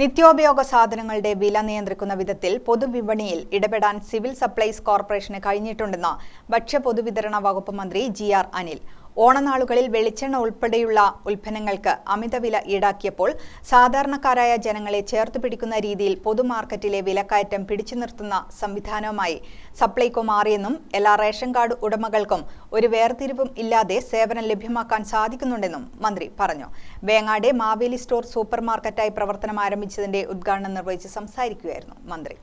നിത്യോപയോഗ സാധനങ്ങളുടെ വില നിയന്ത്രിക്കുന്ന വിധത്തിൽ പൊതുവിപണിയിൽ ഇടപെടാൻ സിവിൽ സപ്ലൈസ് കോർപ്പറേഷന് കഴിഞ്ഞിട്ടുണ്ടെന്ന് ഭക്ഷ്യ പൊതുവിതരണ വകുപ്പ് മന്ത്രി ജി ആർ അനിൽ. ഓണനാളുകളിൽ വെളിച്ചെണ്ണ ഉൾപ്പെടെയുള്ള ഉൽപ്പന്നങ്ങൾക്ക് അമിതവില ഈടാക്കിയപ്പോൾ സാധാരണക്കാരായ ജനങ്ങളെ ചേർത്ത് പിടിക്കുന്ന രീതിയിൽ പൊതുമാർക്കറ്റിലെ വിലക്കയറ്റം പിടിച്ചു നിർത്തുന്ന സംവിധാനവുമായി സപ്ലൈകോ മാറിയെന്നും എല്ലാ റേഷൻ കാർഡ് ഉടമകൾക്കും ഒരു വേർതിരിവും ഇല്ലാതെ സേവനം ലഭ്യമാക്കാൻ സാധിക്കുന്നുണ്ടെന്നും മന്ത്രി പറഞ്ഞു. വേങ്ങാട് മാവേലി സ്റ്റോർ സൂപ്പർ മാർക്കറ്റായി പ്രവർത്തനം ആരംഭിച്ചതിന്റെ ഉദ്ഘാടനം നിർവഹിച്ച് സംസാരിക്കുകയായിരുന്നു മന്ത്രി.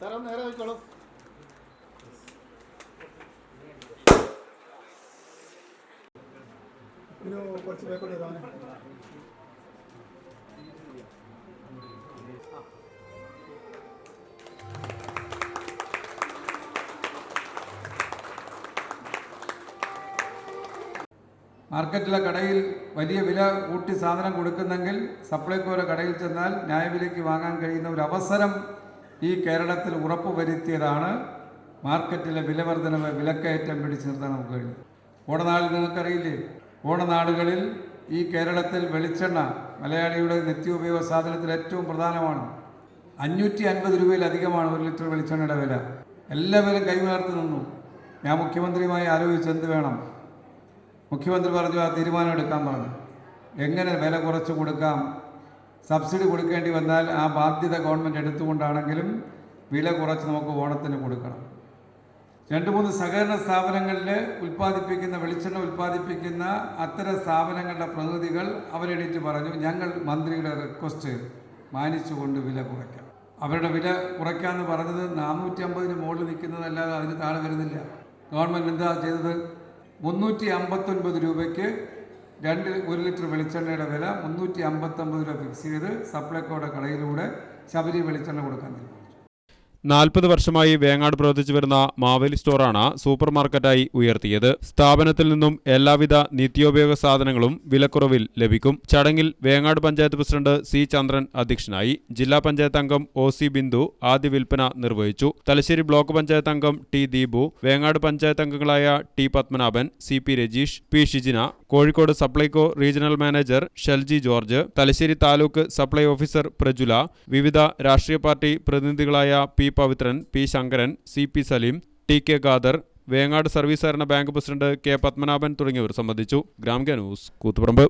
സാർ ഒന്ന് നേരെ വെച്ചോളൂ ഇനി കുറച്ച് പേപ്പർ ഇതാണ് മാർക്കറ്റിലെ കടയിൽ വലിയ വില കൂട്ടി സാധനം കൊടുക്കുന്നെങ്കിൽ സപ്ലൈകോയുടെ കടയിൽ ചെന്നാൽ ന്യായവിലയ്ക്ക് വാങ്ങാൻ കഴിയുന്ന ഒരു അവസരം ഈ കേരളത്തിൽ ഉറപ്പുവരുത്തിയതാണ് മാർക്കറ്റിലെ വിലവർധനവ് വിലക്കയറ്റം പിടിച്ചു നിർത്താൻ നമുക്ക് കഴിഞ്ഞു. ഓണനാളിൽ നിങ്ങൾക്കറിയില്ലേ? ഓണനാളുകളിൽ ഈ കേരളത്തിൽ വെളിച്ചെണ്ണ മലയാളിയുടെ നിത്യോപയോഗ സാധനത്തിൽ ഏറ്റവും പ്രധാനമാണ്. അഞ്ഞൂറ്റി അൻപത് രൂപയിലധികമാണ് ഒരു ലിറ്റർ വെളിച്ചെണ്ണയുടെ വില. എല്ലാവരും കൈമാർത്ത് നിന്നു. ഞാൻ മുഖ്യമന്ത്രിയുമായി ആലോചിച്ച് എന്ത് വേണം? മുഖ്യമന്ത്രി പറഞ്ഞു ആ തീരുമാനം എടുക്കാൻ പറഞ്ഞു. എങ്ങനെ വില കുറച്ച് കൊടുക്കാം? സബ്സിഡി കൊടുക്കേണ്ടി വന്നാൽ ആ ബാധ്യത ഗവൺമെന്റ് എടുത്തുകൊണ്ടാണെങ്കിലും വില കുറച്ച് നമുക്ക് ഓണത്തിന് കൊടുക്കണം. രണ്ട് മൂന്ന് സഹകരണ സ്ഥാപനങ്ങളിൽ ഉൽപ്പാദിപ്പിക്കുന്ന വെളിച്ചെണ്ണ ഉൽപ്പാദിപ്പിക്കുന്ന അത്തരം സ്ഥാപനങ്ങളുടെ പ്രതിനിധികൾ അവരെണീറ്റ് പറഞ്ഞു ഞങ്ങൾ മന്ത്രിയുടെ റിക്വസ്റ്റ് മാനിച്ചുകൊണ്ട് വില കുറയ്ക്കാം. അവരുടെ വില കുറയ്ക്കാമെന്ന് പറഞ്ഞത് നാനൂറ്റി അമ്പതിന് മുകളിൽ നിൽക്കുന്നതല്ലാതെ അതിന് താഴെ വരുന്നില്ല. ഗവൺമെന്റ് എന്താ ചെയ്തത്? മുന്നൂറ്റി അമ്പത്തൊൻപത് രൂപയ്ക്ക് രണ്ട് ഒരു ലിറ്റർ വെളിച്ചെണ്ണയുടെ വില മുന്നൂറ്റി അമ്പത്തൊമ്പത് രൂപ ഫിക്സ് ചെയ്ത് സപ്ലൈകോയുടെ കടയിലൂടെ ശബരി വെളിച്ചെണ്ണ കൊടുക്കാൻ തീരുമാനിച്ചു. നാൽപ്പത് വർഷമായി വേങ്ങാട് പ്രവർത്തിച്ചു വരുന്ന മാവേലി സ്റ്റോറാണ് സൂപ്പർ മാർക്കറ്റായി ഉയർത്തിയത്. സ്ഥാപനത്തിൽ നിന്നും എല്ലാവിധ നിത്യോപയോഗ സാധനങ്ങളും വിലക്കുറവിൽ ലഭിക്കും. ചടങ്ങിൽ വേങ്ങാട് പഞ്ചായത്ത് പ്രസിഡന്റ് സി ചന്ദ്രൻ അധ്യക്ഷനായി ജില്ലാ പഞ്ചായത്ത് അംഗം ഒ സി ബിന്ദു ആദ്യ വിൽപ്പന നിർവഹിച്ചു. തലശ്ശേരി ബ്ലോക്ക് പഞ്ചായത്ത് അംഗം ടി ദീപു വേങ്ങാട് പഞ്ചായത്ത് അംഗങ്ങളായ T Padmanabhan C P Rajeesh P Shijina Kozhikode Supplyco regional manager Shelji George Thalassery taluk supply officer Prajula വിവിധ രാഷ്ട്രീയ party പ്രതിനിധികളായ P Pavithran P Sankaran C P Saleem T K Khader Vengad service സഹകരണ bank president K Padmanabhan തുടങ്ങിയവർ സംബന്ധിച്ചു. Gramika news Koothuparamba.